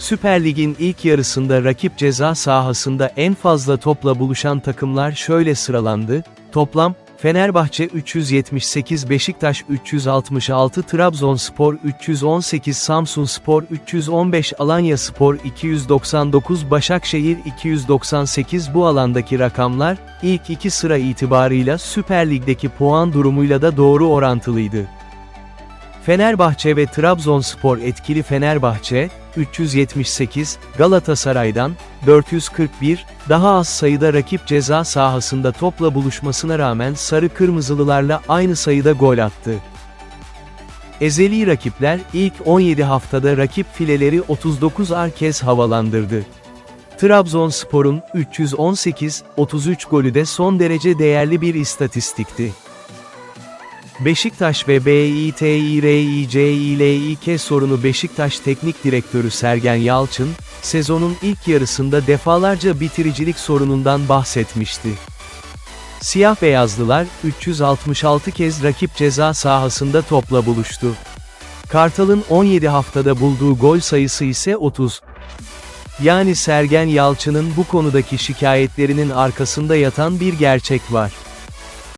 Süper Lig'in ilk yarısında rakip ceza sahasında en fazla topla buluşan takımlar şöyle sıralandı, toplam, Fenerbahçe 378 Beşiktaş 366 Trabzonspor 318 Samsunspor 315 Alanyaspor 299 Başakşehir 298 bu alandaki rakamlar, ilk iki sıra itibarıyla Süper Lig'deki puan durumuyla da doğru orantılıydı. Fenerbahçe ve Trabzonspor etkili Fenerbahçe, 378, Galatasaray'dan, 441, daha az sayıda rakip ceza sahasında topla buluşmasına rağmen sarı kırmızılılarla aynı sayıda gol attı. Ezeli rakipler, ilk 17 haftada rakip fileleri 39'ar kez havalandırdı. Trabzonspor'un 318, 33 golü de son derece değerli bir istatistikti. Beşiktaş ve BİTİRİCİLİK sorunu Beşiktaş Teknik Direktörü Sergen Yalçın, sezonun ilk yarısında defalarca bitiricilik sorunundan bahsetmişti. Siyah beyazlılar, 366 kez rakip ceza sahasında topla buluştu. Kartal'ın 17 haftada bulduğu gol sayısı ise 30. Yani Sergen Yalçın'ın bu konudaki şikayetlerinin arkasında yatan bir gerçek var.